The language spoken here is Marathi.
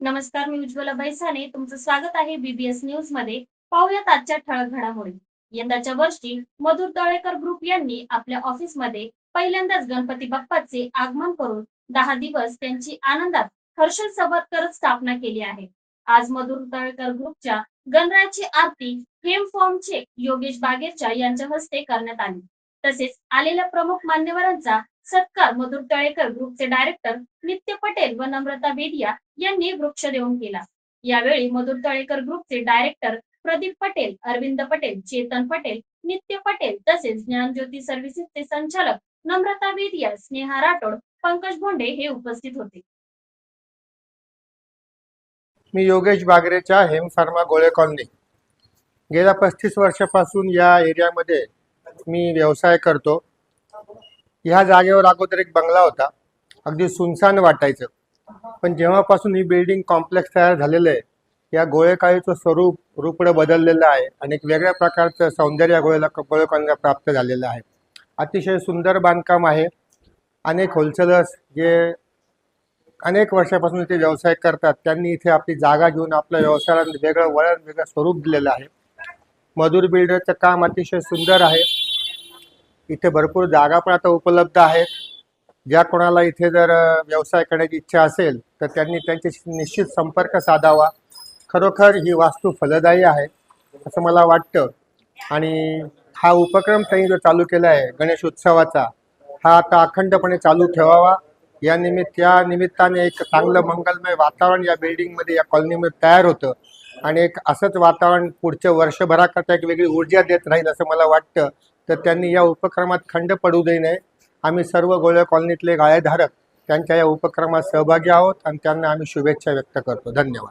नमस्कार मी उज्ज्वला बैसाने. तुमचं स्वागत आहे बीबीएस न्यूजमध्ये. पाहुयात आजच्या ठळक घडामोडी. यंदाच्या वर्षी मधुर दळेकर ग्रुप यांनी आपल्या ऑफिसमध्ये पहिल्यांदाच गणपती बाप्पाचे आगमन करून दहा दिवस त्यांची आनंदात हर्षल सोबत करत स्थापना केली आहे. आज मधुर दळेकर ग्रुपच्या गणरायाची आरती हेम फॉर्मचे योगेश बागेरच्या यांच्या हस्ते करण्यात आली. तसेच आलेल्या प्रमुख मान्यवरांचा सत्कार मधुर तळेकर ग्रुपचे डायरेक्टर नित्य पटेल व नम्रता बेदिया यांनी वृक्ष देऊन केला. यावेळी मधुर तळेकर ग्रुपचे डायरेक्टर प्रदीप पटेल अरविंद पटेल चेतन पटेल नित्य पटेल तसेच ज्ञानज्योती सर्व्हिसेसचे संचालक नम्रता बेदिया स्नेहा राठोड पंकज भोंडे हे उपस्थित होते. मी योगेश बागरेच्या हेम फार्मा गोळे कॉलनी. गेल्या पस्तीस वर्षापासून या एरियामध्ये मी व्यवसाय करतो. ह्या जागेवर अगोदर एक बंगला होता. अगदी सुनसान वाटायचं. पण जेव्हापासून ही बिल्डिंग कॉम्प्लेक्स तयार झालेलं आहे या गोळेकाळीचं स्वरूप रूपडं बदललेलं आहे आणि एक वेगळ्या प्रकारचं सौंदर्य गोळेला गोळेकांना प्राप्त झालेलं आहे. अतिशय सुंदर बांधकाम आहे. अनेक होलसेलर्स जे अनेक वर्षापासून इथे व्यवसाय करतात त्यांनी इथे आपली जागा घेऊन आपल्या व्यवसायाला वेगळं वळण वेगळं स्वरूप दिलेलं आहे. मधुर बिल्डरचं काम अतिशय सुंदर आहे. इथे भरपूर जागा पण आता उपलब्ध आहेत. ज्या कोणाला इथे जर व्यवसाय करण्याची इच्छा असेल तर त्यांनी त्यांच्याशी निश्चित संपर्क साधावा. खरोखर ही वास्तू फलदायी आहे असं मला वाटतं. आणि हा उपक्रम त्यांनी जो चालू केला आहे गणेश उत्सवाचा हा आता अखंडपणे चालू ठेवावा. या निमित्त या निमित्ताने एक चांगलं मंगलमय वातावरण या बिल्डिंगमध्ये या कॉलनीमध्ये तयार होतं. आणि एक असंच वातावरण पुढच्या वर्षभराकरता एक वेगळी ऊर्जा देत राहील असं मला वाटतं. तर त्यांनी या उपक्रमात खंड पडू देऊ नये. आम्ही सर्व गोळ्या कॉलनीतले गाळेधारक त्यांच्या या उपक्रमात सहभागी आहोत आणि त्यांना आम्ही शुभेच्छा व्यक्त करतो. धन्यवाद.